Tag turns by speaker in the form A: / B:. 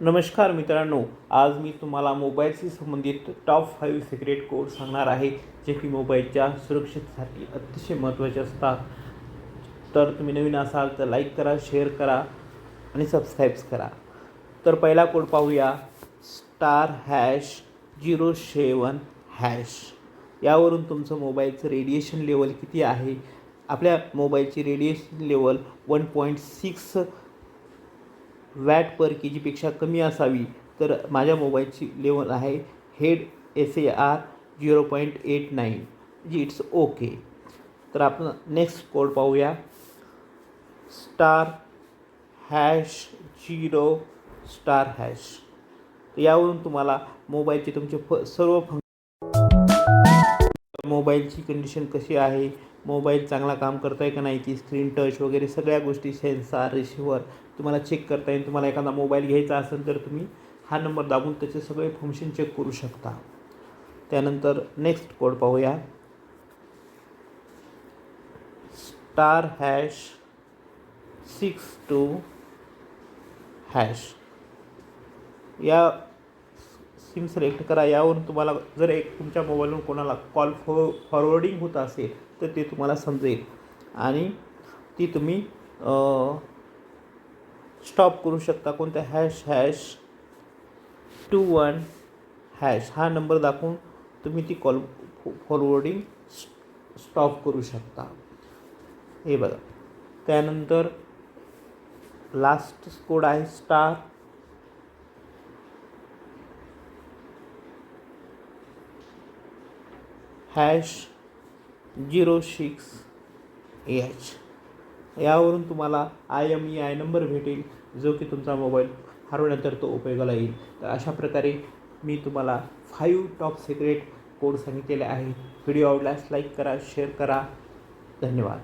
A: नमस्कार मित्रांनो आज मी तुम्हाला मोबाईलशी संबंधित टॉप फाईव्ह सिक्रेट कोड सांगणार आहे जे की मोबाईलच्या सुरक्षेसाठी अतिशय महत्त्वाचे असतात. तर तुम्ही नवीन असाल तर लाईक करा शेअर करा आणि सबस्क्राईब्स करा. तर पहिला कोड पाहूया star hash zero seven hash यावरून तुमचं मोबाईलचं रेडिएशन लेवल किती आहे? आपल्या मोबाईलची radiation level one point six watt per K जीपेक्षा कमी असावी. तर माझ्या मोबाईलची लेवल आहे head S A R zero point eight nine. G it's okay. तर आपण नेक्स्ट कोड पाहूया. Star hash zero star hash. यावरून तुम्हाला मोबाईलचे तुमचे फ सर्व फंक्शन मोबाईलची कंडिशन कशी आहे? मोबाईल चांगला काम करताय का नाही ती स्क्रीन टच वगैरे सगळ्या गोष्टी सेन्सार रिसिव्हर तुम्हाला चेक करता येईल. तुम्हाला एखादा मोबाईल घ्यायचा असेल तर तुम्ही हा नंबर दाबून त्याचे सगळे फंक्शन चेक करू शकता. त्यानंतर नेक्स्ट कोड पाहूया. Star hash six two hash या सिम सिलेक्ट करा. यावरून तुम्हाला जर एक तुमच्या मोबाईलवरून कोणाला कॉल फॉ फॉरवर्डिंग होत असेल तर ते तुम्हाला समजेल. आणि ती तुम्ही स्टॉप करू शकता. कोणत्या hash hash two one hash हा नंबर दाखवून तुम्ही ती कॉल फॉरवर्डिंग स्टॉप करू शकता. हे बघा. त्यानंतर लास्ट कोड आहे star hash zero six H. यावरून तुम्हाला I M E I number भेटेल जो की तुमचा मोबाईल हरवल्यानंतर तो उपयोगाला येईल. तर अशा प्रकारे मी तुम्हाला फाईव्ह टॉप सिक्रेट कोड सांगितलेले आहेत. व्हिडिओ आवडल्यास लाईक करा शेअर करा. धन्यवाद.